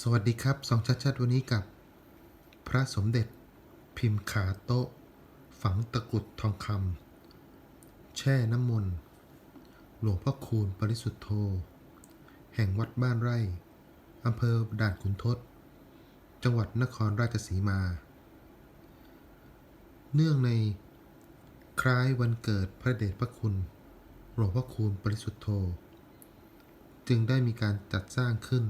สวัสดีครับสองชัดชัดวันนี้กับ พระสมเด็จ พิมพ์ขาโต๊ะ ฝังตะกุดทองคำแช่น้ำมนต์หลวงพ่อคูณปริสุทธโธ แห่งวัดบ้านไร่อำเภอด่านขุนทดจังหวัดนครราชสีมา เนื่องในคล้ายวันเกิดพระเดชพระคุณ หลวงพ่อคูณปริสุทธโธ จึงได้มีการจัดสร้างขึ้น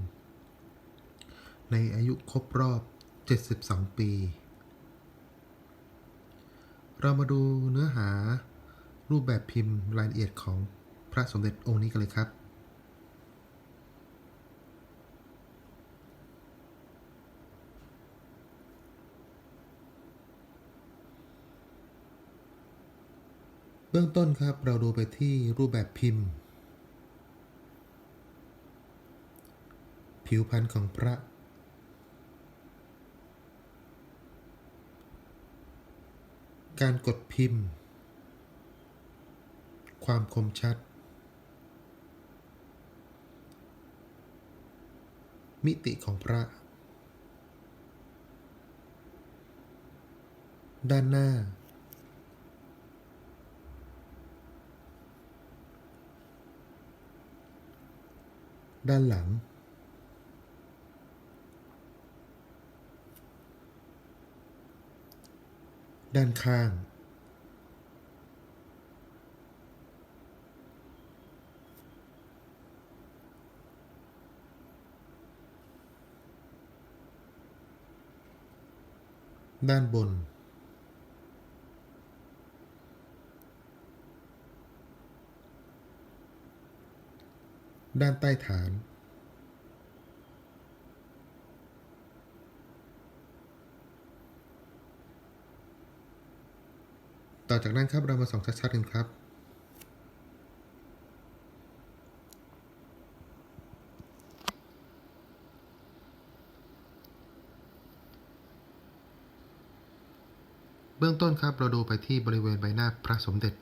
ในอายุครบรอบ 72 ปี เรามาดูเนื้อหารูปแบบพิมพ์รายละเอียดของพระสมเด็จองค์นี้กันเลยครับ เบื้องต้นครับเราดูไปที่รูปแบบพิมพ์ ผิวพรรณของพระ การกดพิมพ์ ความคมชัด มิติของพระ ด้านหน้า ด้านหลัง ด้านข้าง ด้านบน ด้านใต้ฐาน ต่อจากนั้นครับเรามาส่องชัดๆกันครับ เบื้องต้นครับเราดูไปที่บริเวณใบหน้าพระสมเด็จ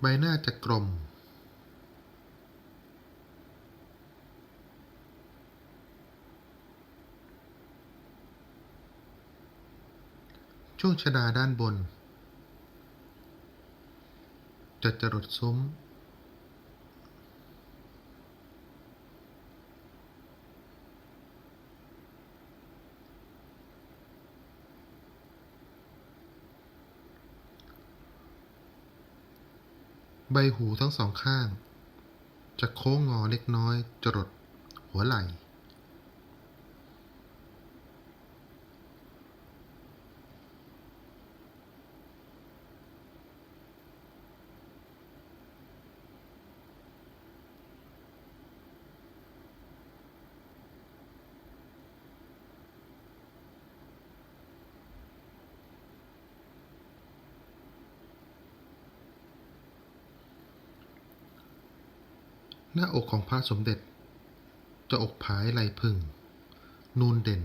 ใบหน้าจะกลม ช่วงชดาด้านบน จะจรดซุ้ม ใบหูทั้งสองข้าง จะโค้งงอเล็กน้อยจรดหัวไหล่ หน้าอกของพระสมเด็จ จะอกผายไหลพึ่งนูนเด่น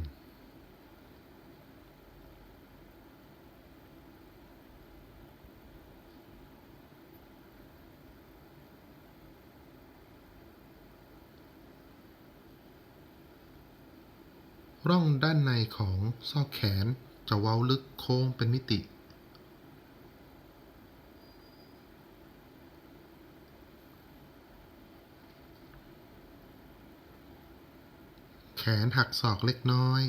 ร่องด้านในของซอกแขนจะเว้าลึกโค้งเป็นมิติ แขนหักศอกเล็กน้อย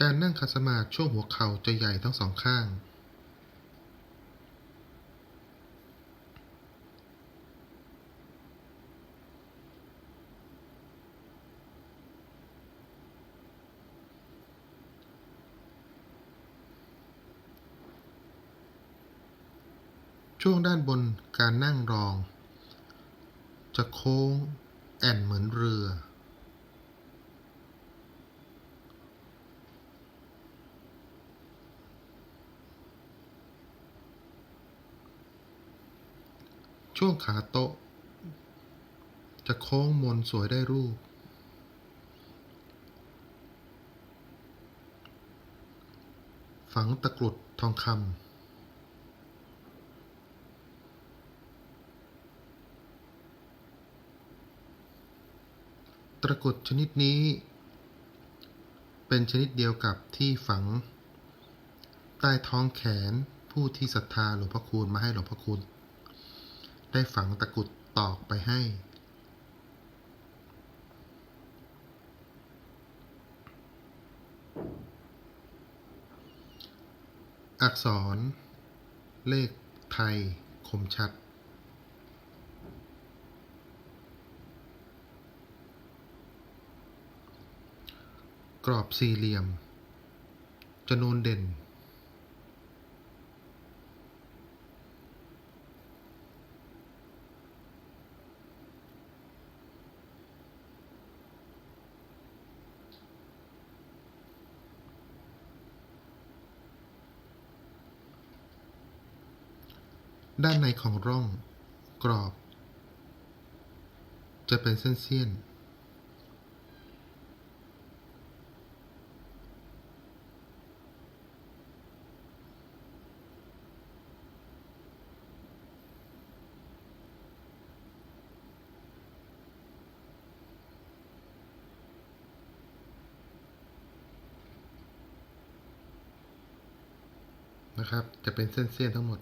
การนั่งขัสมาช่วงหัวเข่าจะใหญ่ทั้งสองข้าง ช่วงด้านบนการนั่งรอง จะโค้งแอ่นเหมือนเรือ ช่วงขาโต๊ะ จะโค้งมนสวยได้รูป ฝังตะกรุดทองคำ ตะกุดชนิดนี้ เป็นชนิดเดียวกับที่ฝัง ใต้ท้องแขนผู้ที่ศรัทธาหลวงพ่อคูณมาให้หลวงพ่อคูณได้ฝังตะกุดตอกไปให้ อักษร เลขไทยคมชัด กรอบสี่เหลี่ยมจำนวนเด่น ด้านในของร่อง กรอบ จะเป็นเส้นเสี้ยนนะครับ จะเป็นเส้นๆทั้งหมด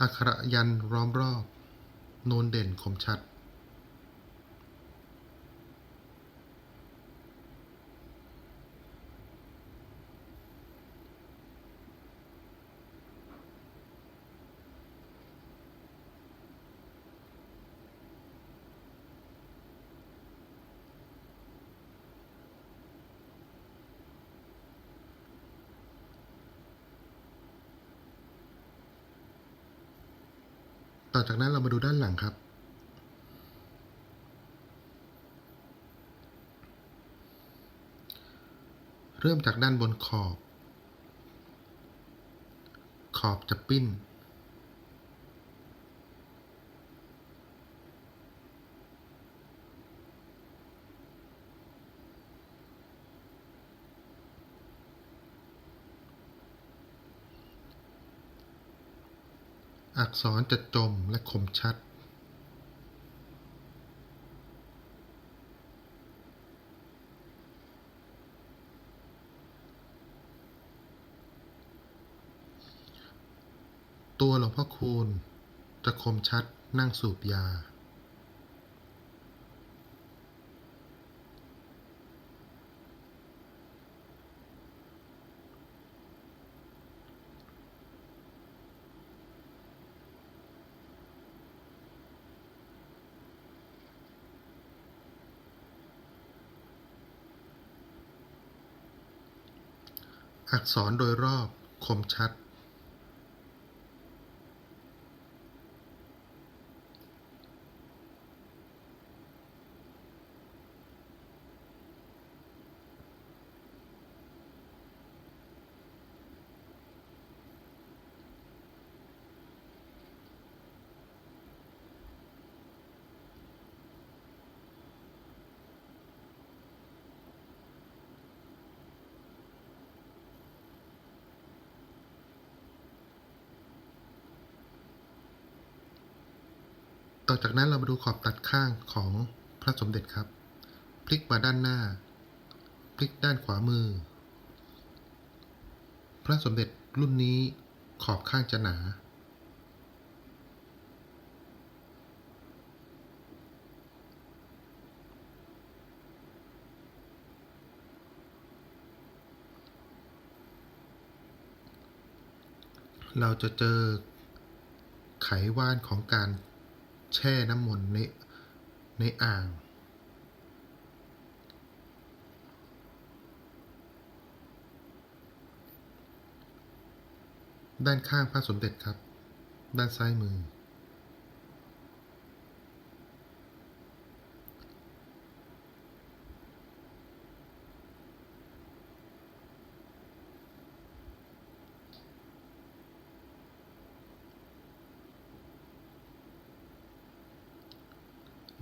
อักขระยันล้อมรอบ โนนเด่นคมชัด ต่อจากนั้นเรามาดูด้านหลังครับ เริ่มจากด้านบนขอบ ขอบจะปิ้น อักษรจะจมและคมชัด ตัวหลวงพ่อคูณจะคมชัดนั่งสูบยา อักษรโดยรอบคมชัด อจากนั้นเรามาดูขอบตัดข้างของพระสมเด็จครับ พลิกมาด้านหน้า พลิกด้านขวามือ พระสมเด็จรุ่นนี้ขอบข้างจะหนา เราจะเจอไขว่านของการ แช่น้ำมนต์ในในอ่าง ด้านข้างพระสมเด็จครับ ด้านซ้ายมือ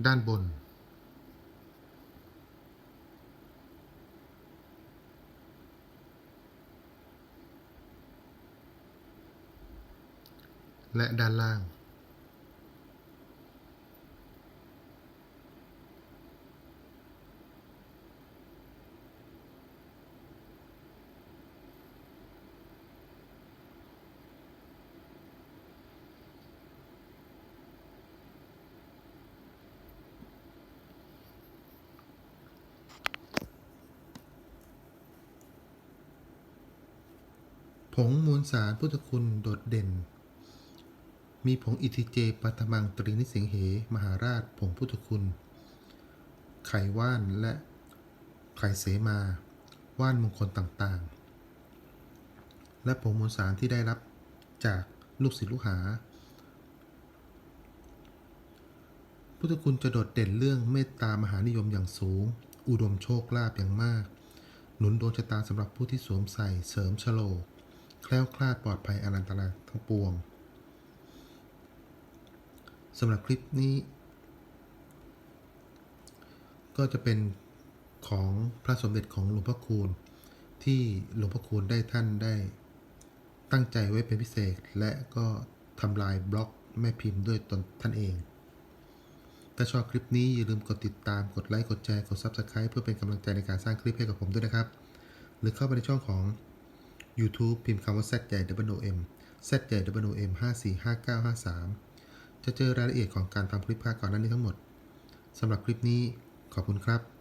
ด้านบน และด้านล่าง ผงมวลสารพุทธคุณโดดเด่น มีผงอิทิเจปัตมังตรีนิสิงเห มหาราชผงพุทธคุณ ไข่ว่านและไข่เสมา ว่านมงคลต่างๆ และผงมวลสารที่ได้รับจากลูกศิษย์ลูกหา พุทธคุณจะโดดเด่นเรื่องเมตตามหานิยมอย่างสูง อุดมโชคลาภอย่างมาก หนุนดวงชะตาสำหรับผู้ที่สวมใส่เสริมฉโลก แคล้วคลาดปลอดภัยอนันตรายทั้งปวงสำหรับคลิปนี้ ก็จะเป็นของพระสมเด็จของหลวงพ่อคูณ ที่หลวงพ่อคูณได้ท่านได้ ตั้งใจไว้เป็นพิเศษ และก็ทำลายบล็อกแม่พิมพ์ด้วยตนท่านเอง ถ้าชอบคลิปนี้อย่าลืมกดติดตามกดไลค์กดแชร์กด Subscribe เพื่อเป็นกำลังใจในการสร้างคลิปให้กับผมด้วยนะครับ หรือเข้าไปในช่องของ YouTube พิมพ์คำว่า Z ใหญ่ W M Z ใหญ่ W M 545953 จะเจอรายละเอียดของการทำคลิปภาคก่อนหน้านี้ทั้งหมดสำหรับคลิปนี้ขอบคุณครับ